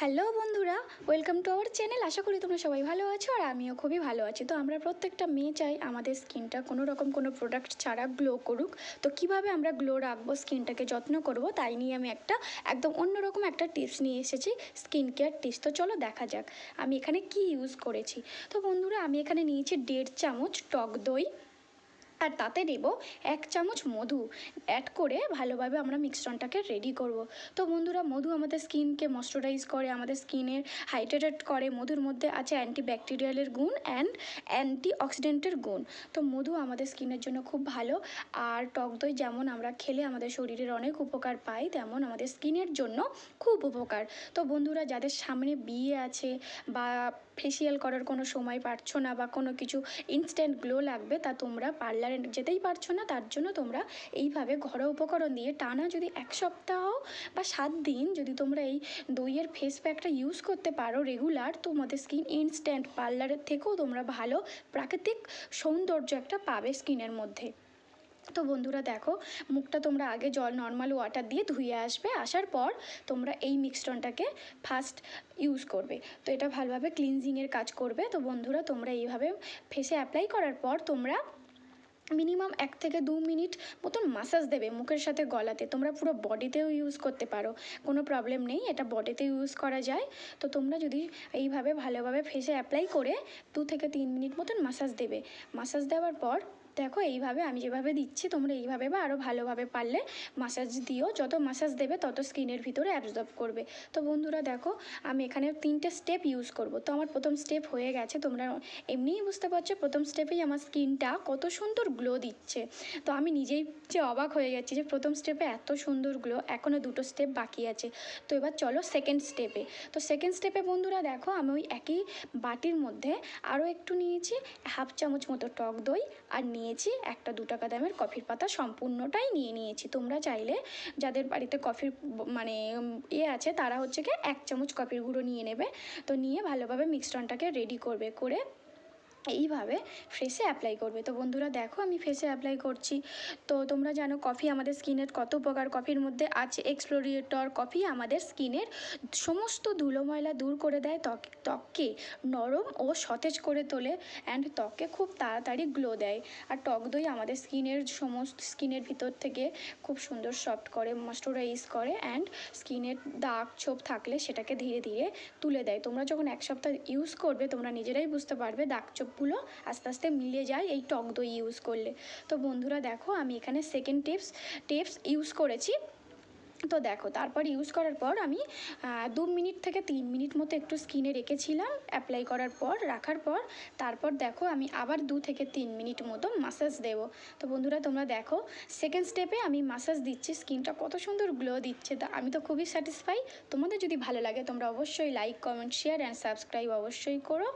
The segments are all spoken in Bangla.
হ্যালো বন্ধুরা, ওয়েলকাম টু আওয়ার চ্যানেল। আশা করি তোমরা সবাই ভালো আছো আর আমিও খুবই ভালো আছি। তো আমরা প্রত্যেকটা মেয়ে চাই আমাদের স্কিনটা কোনো রকম কোনো প্রোডাক্ট ছাড়া গ্লো করুক। তো কীভাবে আমরা গ্লো রাখব, স্কিনটাকে যত্ন করব, তাই নিয়ে আমি একটা একদম অন্যরকম একটা টিপস নিয়ে এসেছি স্কিন কেয়ার টিপস তো চলো দেখা যাক, আমি এখানে কি ইউজ করেছি। তো বন্ধুরা, আমি এখানে নিয়েছি দেড় চামচ টক দই। আর তাতে দেব এক চামচ মধু। অ্যাড করে ভালোভাবে আমরা মিক্সচারটাকে রেডি করব। তো বন্ধুরা, মধু আমাদের স্কিনকে ময়শ্চারাইজ করে, আমাদের স্কিনের হাইড্রেটেড করে, মধুর মধ্যে আছে অ্যান্টি ব্যাকটেরিয়ালের গুণ অ্যান্ড অ্যান্টি অক্সিডেন্টের গুণ। তো মধু আমাদের স্কিনের জন্য খুব ভালো। আর টক দই যেমন আমরা খেলে আমাদের শরীরের অনেক উপকার পাই, তেমন আমাদের স্কিনের জন্য খুব উপকার। তো বন্ধুরা, যাদের সামনে বিয়ে আছে বা ফেসিয়াল করার কোনো সময় পারছ না বা কোনো কিছু ইনস্ট্যান্ট গ্লো লাগবে তা তোমরা পার্লারে যেতেই পারছ না, তার জন্য তোমরা এইভাবে ঘরোয়া উপকরণ দিয়ে টানা যদি এক সপ্তাহ বা সাত দিন যদি তোমরা এই দইয়ের ফেস প্যাকটা ইউজ করতে পারো রেগুলার তোমাদের স্কিন ইনস্ট্যান্ট পার্লারের থেকেও তোমরা ভালো প্রাকৃতিক সৌন্দর্য একটা পাবে স্কিনের মধ্যে। তো বন্ধুরা দেখো, মুখটা তোমরা আগে জল নর্মাল ওয়াটার দিয়ে ধুয়ে আসবে, আসার পর তোমরা এই মিক্সটনটাকে ফার্স্ট ইউজ করবে। তো এটা ভালোভাবে ক্লিনজিংয়ের কাজ করবে। তো বন্ধুরা তোমরা এইভাবে ফেসে অ্যাপ্লাই করার পর তোমরা মিনিমাম এক থেকে দু মিনিট মতন মাসাজ দেবে মুখের সাথে গলাতে। তোমরা পুরো বডিতেও ইউজ করতে পারো, কোনো প্রবলেম নেই, এটা বডিতে ইউজ করা যায়। তো তোমরা যদি এইভাবে ভালোভাবে ফেসে অ্যাপ্লাই করে দু থেকে তিন মিনিট মতন মাসাজ দেবে। মাসাজ দেওয়ার পর দেখো এইভাবে আমি যেভাবে দিচ্ছি তোমরা এইভাবে বা আরও ভালোভাবে পারলে মাসাজ দিও। যত মাসাজ দেবে তত স্কিনের ভিতরে অ্যাবজর্ব করবে। তো বন্ধুরা দেখো, আমি এখানে তিনটে স্টেপ ইউজ করব। তো আমার প্রথম স্টেপ হয়ে গেছে, তোমরা এমনিই বুঝতে পারছ প্রথম স্টেপেই আমার স্কিনটা কত সুন্দর গ্লো দিচ্ছে। তো আমি নিজেই যে অবাক হয়ে গেছি যে প্রথম স্টেপে এত সুন্দর গ্লো এখনও দুটো স্টেপ বাকি আছে। তো এবার চলো সেকেন্ড স্টেপে তো সেকেন্ড স্টেপে বন্ধুরা দেখো, আমি ওই একই বাটির মধ্যে আরও একটু নিয়েছি হাফ চামচ মতো টক দই আর নিয়েছি, একটা দু টাকা দামের কফির পাতা সম্পূর্ণটাই নিয়ে নিয়েছি। তোমরা চাইলে যাদের বাড়িতে কফির মানে ইয়ে আছে, তারা হচ্ছে কি এক চামচ কফির গুঁড়ো নিয়ে নেবে। তো নিয়ে ভালোভাবে মিক্সচারটাকে রেডি করবে, করে এইভাবে ফেসে অ্যাপ্লাই করবে। তো বন্ধুরা দেখো আমি ফেসে অ্যাপ্লাই করছি। তো তোমরা জানো কফি আমাদের স্কিনের কত উপকার। কফির মধ্যে আছে এক্সপ্লোরিয়েটর কফি আমাদের স্কিনের সমস্ত ধুলো ময়লা দূর করে দেয়, ত্বক, ত্বককে নরম ও সতেজ করে তোলে অ্যান্ড ত্বককে খুব তাড়াতাড়ি গ্লো দেয়। আর টক দই আমাদের স্কিনের সমস্ত স্কিনের ভিতর থেকে খুব সুন্দর সফট করে ময়শ্চারাইজ করে অ্যান্ড স্কিনের দাগ ছোপ থাকলে সেটাকে ধীরে ধীরে তুলে দেয়। তোমরা যখন এক সপ্তাহ ইউজ করবে, তোমরা নিজেরাই বুঝতে পারবে দাগ ছোপগুলো আস্তে আস্তে মিলে যায় এই টক দই ইউজ করলে। তো বন্ধুরা দেখো, আমি এখানে সেকেন্ড টিপস টিপস ইউজ করেছি। তো দেখো, তারপর ইউজ করার পর আমি দু মিনিট থেকে তিন মিনিট মতো একটু স্কিনে রেখেছিলাম অ্যাপ্লাই করার পর, রাখার পর, তারপর দেখো আমি আবার দু থেকে তিন মিনিট মতো মাসাজ দেব। তো বন্ধুরা, তোমরা দেখো সেকেন্ড স্টেপে আমি মাসাজ দিচ্ছি স্কিনটা কত সুন্দর গ্লো দিচ্ছে। তা আমি তো খুবই স্যাটিসফাই তোমাদের যদি ভালো লাগে, তোমরা অবশ্যই like comment share and subscribe অবশ্যই করো।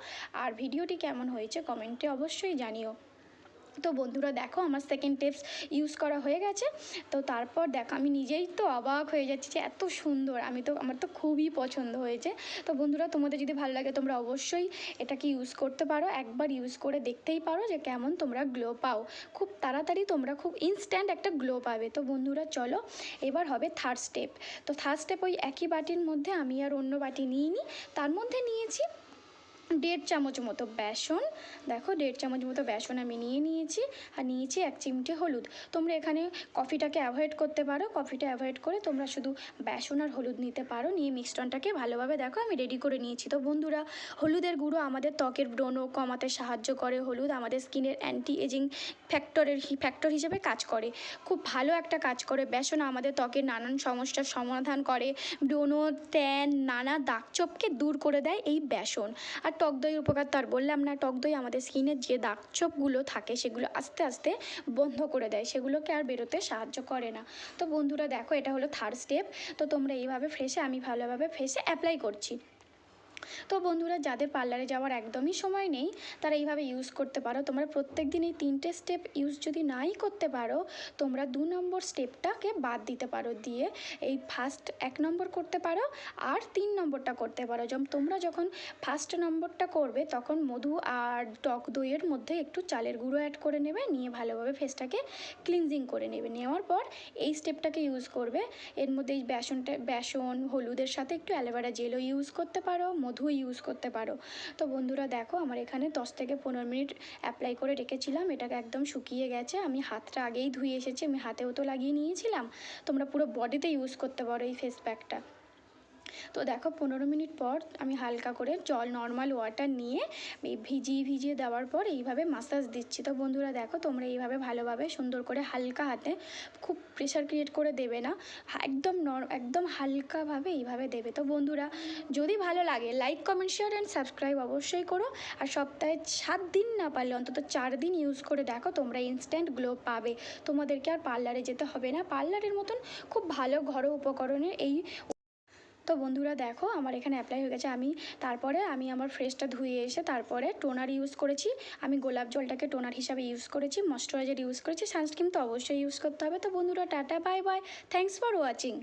আর ভিডিওটি কেমন হয়েছে কমেন্টে অবশ্যই জানিও। তো বন্ধুরা দেখো আমার সেকেন্ড টেপস ইউজ করা হয়ে গেছে। তো তারপর দেখো আমি নিজেই তো অবাক হয়ে যাচ্ছি যে এত সুন্দর। আমি তো, আমার তো খুবই পছন্দ হয়েছে। তো বন্ধুরা তোমাদের যদি ভালো লাগে তোমরা অবশ্যই এটাকে ইউজ করতে পারো। একবার ইউজ করে দেখতেই পারো যে কেমন তোমরা গ্লো পাও। খুব তাড়াতাড়ি তোমরা খুব ইনস্ট্যান্ট একটা গ্লো পাবে। তো বন্ধুরা চলো, এবার হবে থার্ড স্টেপ তো থার্ড স্টেপ ওই একই বাটির মধ্যে আমি আর অন্য বাটি নিইনি। তার মধ্যে নিয়েছি দেড় চামচ মতো বেসন। দেখো, দেড় চামচ মতো বেসন আমি নিয়ে নিয়েছি। আর নিয়েছি এক চিমটে হলুদ। তোমরা এখানে কফিটাকে অ্যাভয়েড করতে পারো। কফিটা অ্যাভয়েড করে তোমরা শুধু বেসন আর হলুদ নিতে পারো। নিয়ে মিশ্রণটাকে ভালোভাবে দেখো, আমি রেডি করে নিয়েছি। তো বন্ধুরা, হলুদের গুঁড়ো আমাদের ত্বকের ব্রণ কমাতে সাহায্য করে। হলুদ আমাদের স্কিনের অ্যান্টি এজিং ফ্যাক্টরের ফ্যাক্টর হিসেবে কাজ করে। খুব ভালো একটা কাজ করে। বেসন আমাদের ত্বকের নানান সমস্যার সমাধান করে। ব্রণ ট্যান নানা দাগ দাগচোপকে দূর করে দেয় এই বেসন। আর টক দইয়ের উপকার তো আর বললাম না, টক দই আমাদের স্কিনের যে দাগ দাগছোপগুলো থাকে সেগুলো আস্তে আস্তে বন্ধ করে দেয়, সেগুলোকে আর বেরোতে সাহায্য করে না। তো বন্ধুরা দেখো এটা হলো থার্ড স্টেপ তো তোমরা এইভাবে ফ্রেশে আমি ভালোভাবে ফেসে অ্যাপ্লাই করছি। তো বন্ধুরা, যাদের পার্লারে যাওয়ার একদমই সময় নেই, তারা এইভাবে ইউজ করতে পারো। তোমরা প্রত্যেক দিন এই তিনটে স্টেপ ইউজ যদি নাই করতে পারো, তোমরা দু নম্বর স্টেপটাকে বাদ দিতে পারো। দিয়ে এই ফার্স্ট এক নম্বর করতে পারো আর তিন নম্বরটা করতে পারো। যেমন তোমরা যখন ফার্স্ট নম্বরটা করবে, তখন মধু আর টক দইয়ের মধ্যে একটু চালের গুঁড়ো অ্যাড করে নেবে, নিয়ে ভালোভাবে ফেসটাকে ক্লিনজিং করে নেবে। নেওয়ার পর এই স্টেপটাকে ইউজ করবে। এর মধ্যে এই বেসনটা, বেসন, হলুদের সাথে একটু অ্যালোভেরা জেলও ইউজ করতে পারো। মধু ইউজ করতে পারো। তো বন্ধুরা দেখো, আমার এখানে দশ থেকে পনেরো মিনিট অ্যাপ্লাই করে রেখেছিলাম। এটাকে একদম শুকিয়ে গেছে। আমি হাতটা আগেই ধুয়ে এসেছি। আমি হাতেও তো লাগিয়ে নিয়েছিলাম। তোমরা পুরো বডিতে ইউজ করতে পারো এই ফেস প্যাকটা তো দেখো পনেরো মিনিট পর আমি হালকা করে জল নর্মাল ওয়াটার নিয়ে ভিজিয়ে ভিজিয়ে দেওয়ার পর এইভাবে মাসাজ দিচ্ছি। তো বন্ধুরা দেখো তোমরা এইভাবে ভালোভাবে সুন্দর করে হালকা হাতে খুব প্রেশার ক্রিয়েট করে দেবে না, একদম নর, একদম হালকাভাবে এইভাবে দেবে। তো বন্ধুরা যদি ভালো লাগে like comment share and subscribe অবশ্যই করো। আর সপ্তাহে সাত দিন না পারলে অন্তত চার দিন ইউজ করে দেখো তোমরা ইনস্ট্যান্ট গ্লো পাবে। তোমাদেরকে আর পার্লারে যেতে হবে না। পার্লারের মতন খুব ভালো ঘরোয়া উপকরণের এই তো বন্ধুরা দেখো, আমার এখানে অ্যাপ্লাই হয়ে গেছে। আমি তারপরে আমি আমার ফ্রেশটা ধুয়ে এসে তারপরে টোনার ইউজ করেছি। আমি গোলাপ জলটাকে টোনার হিসাবে ইউজ করেছি ময়শ্চারাইজার ইউজ করেছি। সানস্ক্রিন তো অবশ্যই ইউজ করতে হবে। তো বন্ধুরা, tata bye bye thanks for watching